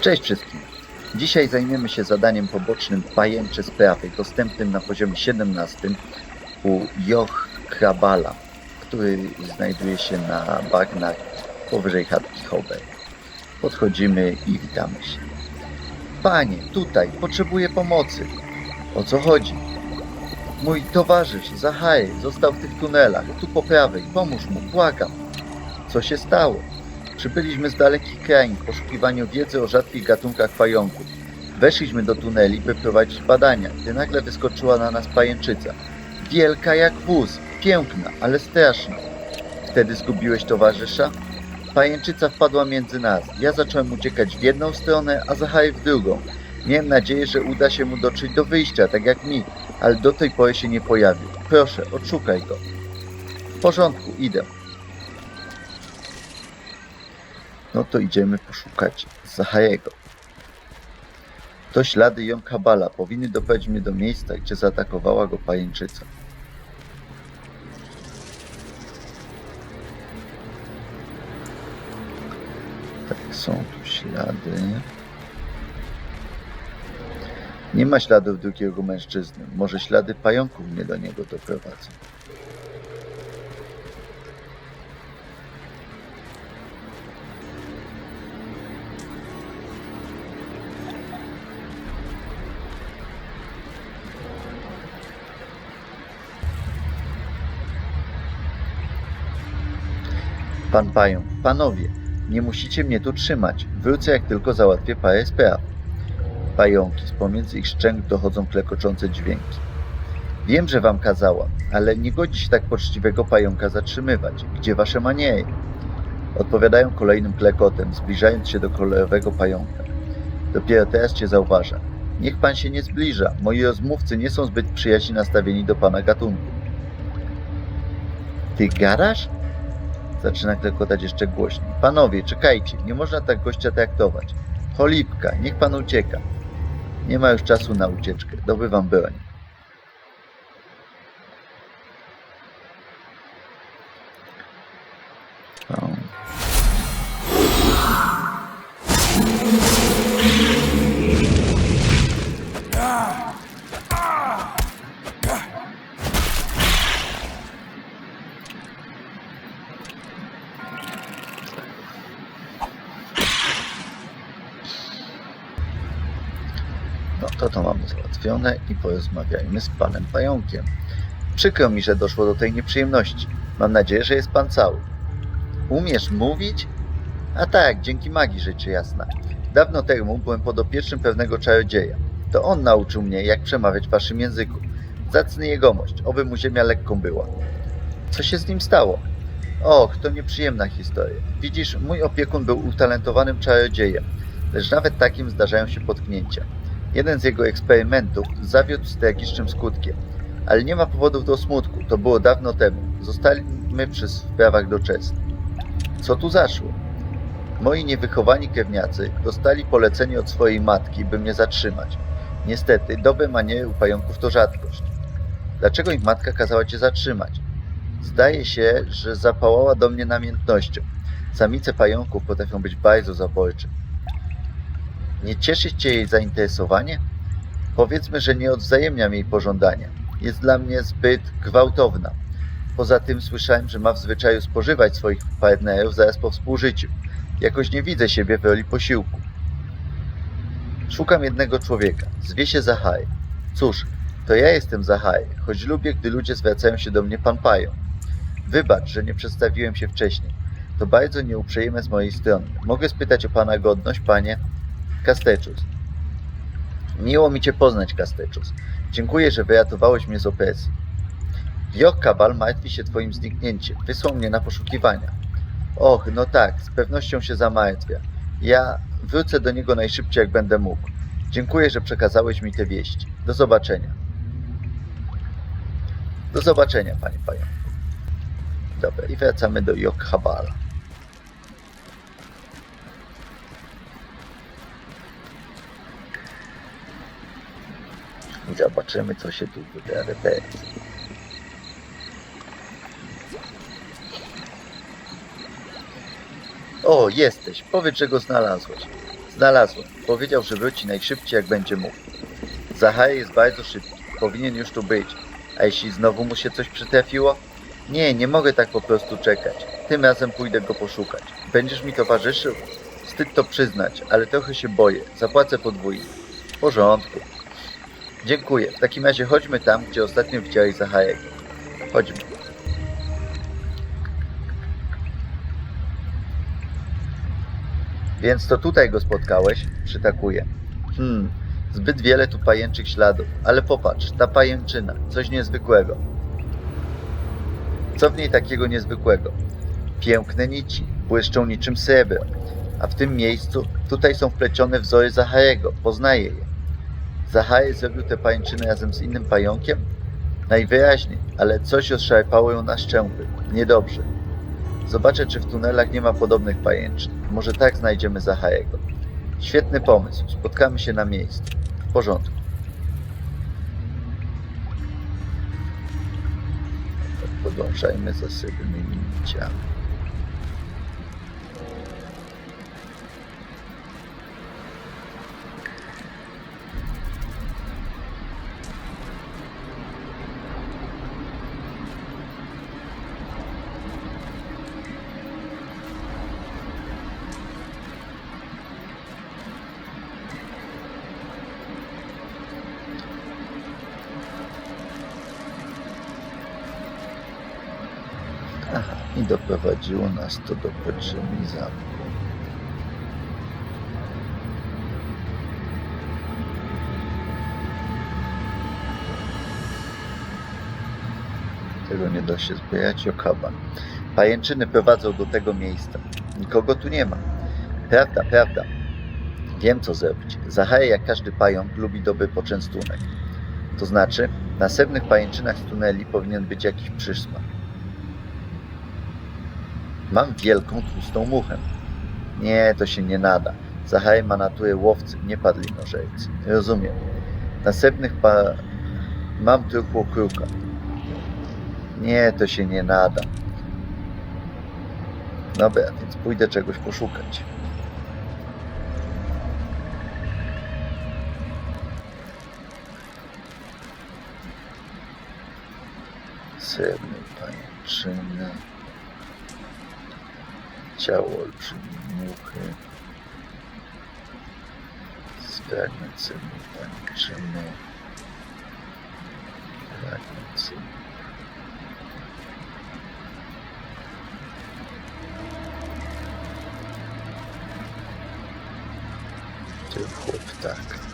Cześć wszystkim. Dzisiaj zajmiemy się zadaniem pobocznym pajęcze sprawy, dostępnym na poziomie 17 u Joch Krabala, który znajduje się na bagnach powyżej chatki Hober. Podchodzimy i witamy się. Panie, tutaj, potrzebuję pomocy. O co chodzi? Mój towarzysz, Zachary, został w tych tunelach, tu po prawej, pomóż mu, błagam. Co się stało? Przybyliśmy z dalekich krain w poszukiwaniu wiedzy o rzadkich gatunkach pająków. Weszliśmy do tuneli, by prowadzić badania, gdy nagle wyskoczyła na nas pajęczyca. Wielka jak wóz, piękna, ale straszna. Wtedy zgubiłeś towarzysza? Pajęczyca wpadła między nas. Ja zacząłem uciekać w jedną stronę, a Zachary w drugą. Miałem nadzieję, że uda się mu dotrzeć do wyjścia, tak jak mi, ale do tej pory się nie pojawił. Proszę, odszukaj go. W porządku, idę. No to idziemy poszukać Zachariego. To ślady Jonkabala powinny doprowadzić mnie do miejsca, gdzie zaatakowała go pajęczyca. Tak, są tu ślady. Nie ma śladów drugiego mężczyzny. Może ślady pająków mnie do niego doprowadzą. Pan Pająk, panowie, nie musicie mnie tu trzymać. Wrócę, jak tylko załatwię parę. Pająki, z pomiędzy ich szczęk dochodzą klekoczące dźwięki. Wiem, że wam kazałam, ale nie godzi się tak poczciwego pająka zatrzymywać. Gdzie wasze maniery? Odpowiadają kolejnym klekotem, zbliżając się do kolorowego pająka. Dopiero teraz cię zauważa. Niech pan się nie zbliża. Moi rozmówcy nie są zbyt przyjaźni nastawieni do pana gatunku. Ty garaż? Zaczyna klekotać jeszcze głośniej. Panowie, czekajcie, nie można tak gościa traktować. Cholipka, niech pan ucieka. Nie ma już czasu na ucieczkę. Dobywam broń. I porozmawiajmy z panem pająkiem. Przykro mi, że doszło do tej nieprzyjemności. Mam nadzieję, że jest pan cały. Umiesz mówić? A tak, dzięki magii rzeczy jasna. Dawno temu byłem podopiecznym pewnego czarodzieja. To on nauczył mnie, jak przemawiać w waszym języku. Zacny jegomość, oby mu ziemia lekką była. Co się z nim stało? Och, to nieprzyjemna historia. Widzisz, mój opiekun był utalentowanym czarodziejem, lecz nawet takim zdarzają się potknięcia. Jeden z jego eksperymentów zawiódł z tragicznym skutkiem, ale nie ma powodów do smutku. To było dawno temu. Zostaliśmy przy sprawach doczesnych. Co tu zaszło? Moi niewychowani krewniacy dostali polecenie od swojej matki, by mnie zatrzymać. Niestety, dobre maniery u pająków to rzadkość. Dlaczego ich matka kazała cię zatrzymać? Zdaje się, że zapałała do mnie namiętnością. Samice pająków potrafią być bardzo zaborcze. Nie cieszy jej zainteresowanie? Powiedzmy, że nie odwzajemniam jej pożądania. Jest dla mnie zbyt gwałtowna. Poza tym słyszałem, że ma w zwyczaju spożywać swoich partnerów zaraz po współżyciu. Jakoś nie widzę siebie w roli posiłku. Szukam jednego człowieka. Zwie się Zachary. Cóż, to ja jestem Zachary, choć lubię, gdy ludzie zwracają się do mnie pan Pają. Wybacz, że nie przedstawiłem się wcześniej. To bardzo nieuprzejme z mojej strony. Mogę spytać o pana godność, panie? Kasteczus. Miło mi cię poznać, Kasteczus. Dziękuję, że wyratowałeś mnie z opresji. Wiok Kabal martwi się twoim zniknięciem. Wysłał mnie na poszukiwania. Och, no tak, z pewnością się zamartwia. Ja wrócę do niego najszybciej, jak będę mógł. Dziękuję, że przekazałeś mi te wieści. Do zobaczenia. Do zobaczenia, panie pająku. Dobra, i wracamy do Jokhabala. I zobaczymy, co się tu wydarzy. O, jesteś. Powiedz, że go znalazłeś. Znalazłem. Powiedział, że wróci najszybciej jak będzie mógł. Zachaje jest bardzo szybki. Powinien już tu być. A jeśli znowu mu się coś przytrafiło? Nie, nie mogę tak po prostu czekać. Tym razem pójdę go poszukać. Będziesz mi towarzyszył? Wstyd to przyznać, ale trochę się boję. Zapłacę podwójnie. W porządku. Dziękuję. W takim razie chodźmy tam, gdzie ostatnio widziałeś Zachajego. Chodźmy. Więc to tutaj go spotkałeś? Przytakuję. Hmm, zbyt wiele tu pajęczych śladów, ale popatrz, ta pajęczyna, coś niezwykłego. Co w niej takiego niezwykłego? Piękne nici, błyszczą niczym srebro, a w tym miejscu, tutaj są wplecione wzory Zachariego, poznaję je. Zachary zrobił tę pajęczynę razem z innym pająkiem? Najwyraźniej, ale coś rozszarpało ją na szczępy. Niedobrze. Zobaczę, czy w tunelach nie ma podobnych pajęczyn. Może tak znajdziemy Zachariego. Świetny pomysł. Spotkamy się na miejscu. W porządku. Podążajmy za srebrnymi. Doprowadziło nas to do podziemi zamku. Tego nie da się zbierać, Jokaban. Pajęczyny prowadzą do tego miejsca. Nikogo tu nie ma. Prawda, prawda. Wiem, co zrobić. Zachary, jak każdy pająk, lubi dobry poczęstunek. To znaczy, na srebrnych pajęczynach tuneli powinien być jakiś przysmak. Mam wielką, tłustą muchę. Nie, to się nie nada. Zachary ma naturę łowcy, nie padlinożercy. Rozumiem. Następnych pa... Mam truchło kruka. Nie, to się nie nada. Dobra, więc pójdę czegoś poszukać. Srebrne pajęczyny. Ciało olbrzymiej muchy. Fragment srebrnej pajęczyny. Fragment srebrnej Ty chłop tak.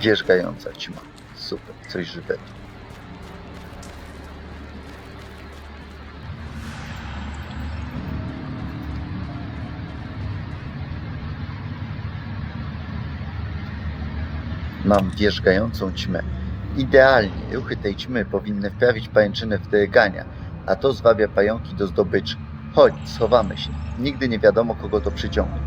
Wierzgająca ćma. Super, coś żywego. Mam wierzgającą ćmę. Idealnie, ruchy tej ćmy powinny wprawić pajęczynę w drgania, a to zwabia pająki do zdobyczy. Chodź, schowamy się. Nigdy nie wiadomo, kogo to przyciągnie.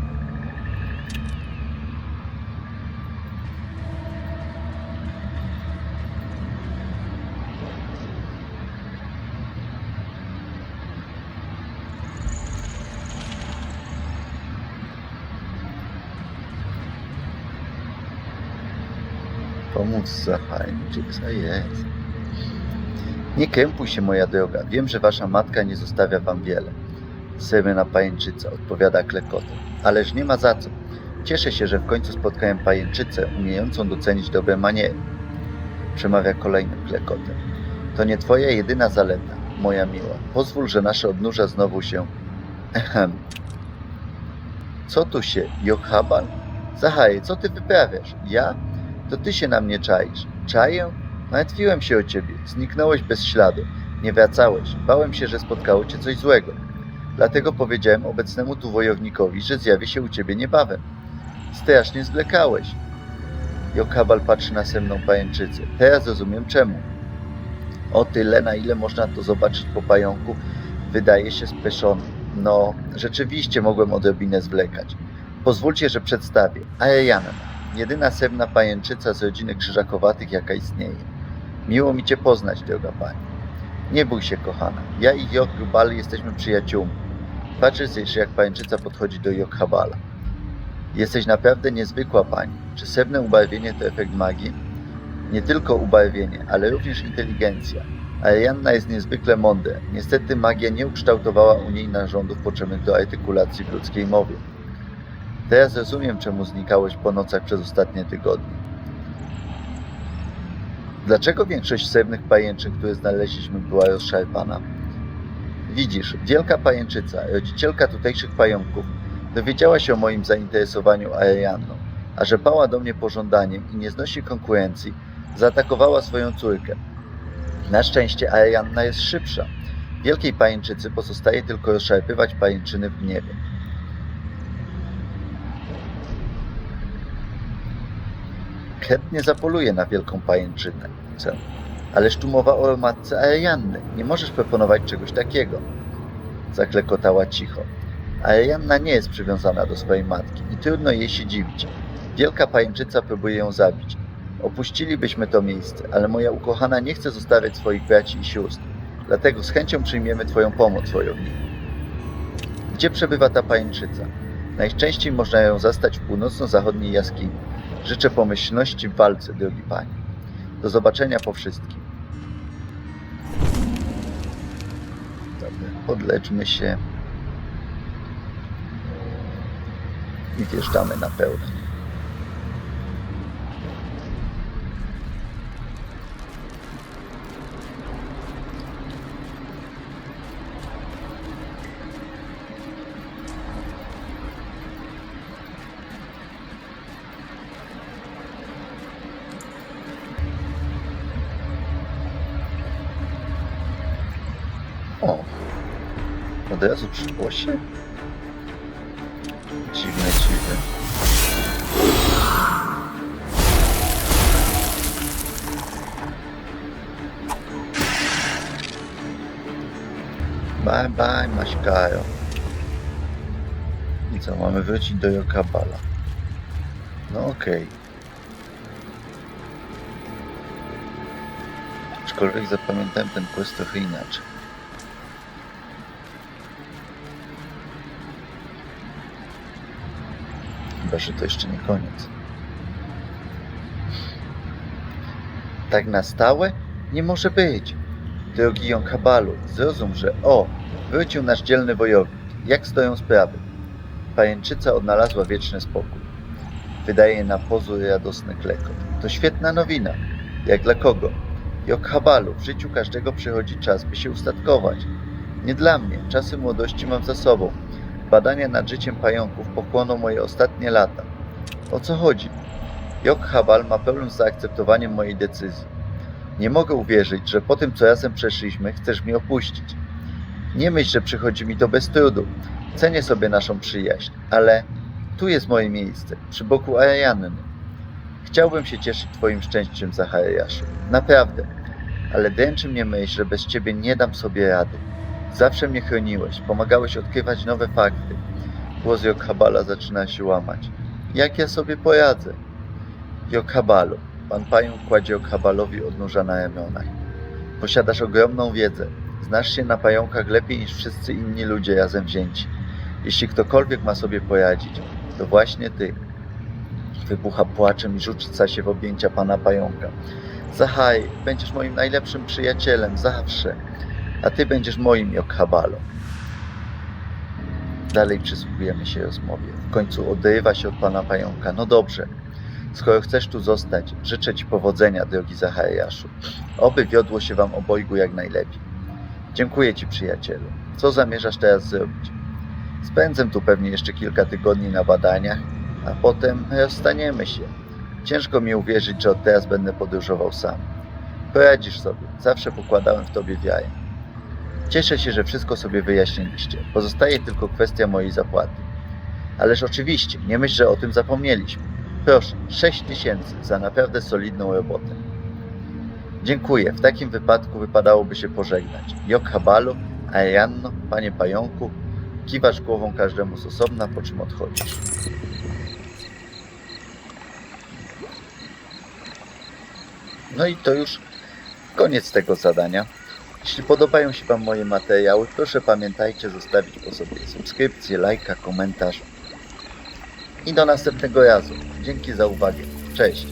Pomóc Zachary, Jacksa jest. Nie krępuj się, moja droga. Wiem, że wasza matka nie zostawia wam wiele. Srebrna pajęczyca, odpowiada klekotem. Ależ nie ma za co. Cieszę się, że w końcu spotkałem pajęczycę umiejącą docenić dobre maniery. Przemawia kolejnym klekotem. To nie twoja jedyna zaleta, moja miła. Pozwól, że nasze odnóża znowu się... Ehem. Co tu się, Jochaban? Zachary, co ty wyprawiasz? Ja? To ty się na mnie czaisz. Czaję? Martwiłem się o ciebie. Zniknąłeś bez śladu. Nie wracałeś. Bałem się, że spotkało cię coś złego. Dlatego powiedziałem obecnemu tu wojownikowi, że zjawię się u ciebie niebawem. Strasznie zwlekałeś. Jokabal patrzy na senną pajęczycę. Teraz rozumiem czemu. O tyle, na ile można to zobaczyć po pająku, wydaje się speszony. No, rzeczywiście mogłem odrobinę zwlekać. Pozwólcie, że przedstawię. Aejanna, jedyna sewna pajęczyca z rodziny krzyżakowatych, jaka istnieje. Miło mi Cię poznać, droga Pani. Nie bój się, kochana. Ja i Jokhabal jesteśmy przyjaciółmi. Patrzysz, jak pajęczyca podchodzi do Jokhabala. Jesteś naprawdę niezwykła, Pani. Czy srebrne ubarwienie to efekt magii? Nie tylko ubarwienie, ale również inteligencja. Arianna jest niezwykle mądra. Niestety magia nie ukształtowała u niej narządów potrzebnych do artykulacji w ludzkiej mowie. Teraz rozumiem, czemu znikałeś po nocach przez ostatnie tygodnie. Dlaczego większość srebrnych pajęczyn, które znaleźliśmy, była rozszarpana? Widzisz, wielka pajęczyca, rodzicielka tutejszych pająków, dowiedziała się o moim zainteresowaniu Arianną, a że pała do mnie pożądaniem i nie znosi konkurencji, zaatakowała swoją córkę. Na szczęście Arianna jest szybsza. Wielkiej pajęczycy pozostaje tylko rozszarpywać pajęczyny w gniewie. Chętnie zapoluje na wielką pajęczynę. Ależ tu mowa o matce Arianny. Nie możesz proponować czegoś takiego. Zaklekotała cicho. Arianna nie jest przywiązana do swojej matki i trudno jej się dziwić. Wielka pajęczyca próbuje ją zabić. Opuścilibyśmy to miejsce, ale moja ukochana nie chce zostawiać swoich braci i sióstr. Dlatego z chęcią przyjmiemy Twoją pomoc, wojowniku. Gdzie przebywa ta pajęczyca? Najczęściej można ją zastać w północno-zachodniej jaskini. Życzę pomyślności w walce, drogi panie. Do zobaczenia po wszystkim. Dobra, podleczmy się. I wjeżdżamy na pełno. O, od razu przyszło się? Dziwne, dziwne. Bye bye, Maśkajo. I co, mamy wrócić do Jokabala. No okej. Aczkolwiek zapamiętałem ten quest trochę inaczej. Chyba, że to jeszcze nie koniec. Tak na stałe? Nie może być. Drogi Jonkabalu, zrozum, że o, wrócił nasz dzielny wojownik. Jak stoją sprawy? Pajęczyca odnalazła wieczny spokój. Wydaje na pozór radosny klekot. To świetna nowina. Jak dla kogo? Jokhabalu, w życiu każdego przychodzi czas, by się ustatkować. Nie dla mnie. Czasy młodości mam za sobą. Badania nad życiem pająków pochłoną moje ostatnie lata. O co chodzi? Jokhabal ma pełnym zaakceptowaniem mojej decyzji. Nie mogę uwierzyć, że po tym, co razem przeszliśmy, chcesz mnie opuścić. Nie myśl, że przychodzi mi to bez trudu. Cenię sobie naszą przyjaźń, ale tu jest moje miejsce, przy boku Arajanny. Chciałbym się cieszyć Twoim szczęściem, Zachariaszu. Naprawdę. Ale dręczy mnie myśl, że bez Ciebie nie dam sobie rady. Zawsze mnie chroniłeś, pomagałeś odkrywać nowe fakty. Głos Jokhabala zaczyna się łamać. Jak ja sobie poradzę? Jokhabalu. Pan pająk kładzie Jokhabalowi odnóża na ramionach. Posiadasz ogromną wiedzę. Znasz się na pająkach lepiej niż wszyscy inni ludzie razem wzięci. Jeśli ktokolwiek ma sobie poradzić, to właśnie ty. Wybucha płaczem i rzuca się w objęcia pana pająka. Zachaj, będziesz moim najlepszym przyjacielem, zawsze a ty będziesz moim Jokhabalo. Dalej przysłuchujemy się rozmowie. W końcu odrywa się od pana pająka. No dobrze, skoro chcesz tu zostać, życzę ci powodzenia, drogi Zachariaszu. Oby wiodło się wam obojgu jak najlepiej. Dziękuję ci, przyjacielu. Co zamierzasz teraz zrobić? Spędzę tu pewnie jeszcze kilka tygodni na badaniach, a potem rozstaniemy się. Ciężko mi uwierzyć, że od teraz będę podróżował sam. Poradzisz sobie. Zawsze pokładałem w tobie wiarę. Cieszę się, że wszystko sobie wyjaśniliście. Pozostaje tylko kwestia mojej zapłaty. Ależ oczywiście, nie myśl, że o tym zapomnieliśmy. Proszę, 6 tysięcy za naprawdę solidną robotę. Dziękuję. W takim wypadku wypadałoby się pożegnać. Jok Habalu, Arianno, panie pająku, kiwasz głową każdemu z osobna, po czym odchodzisz. No i to już koniec tego zadania. Jeśli podobają się Wam moje materiały, proszę pamiętajcie zostawić po sobie subskrypcję, lajka, komentarz. I do następnego razu. Dzięki za uwagę. Cześć.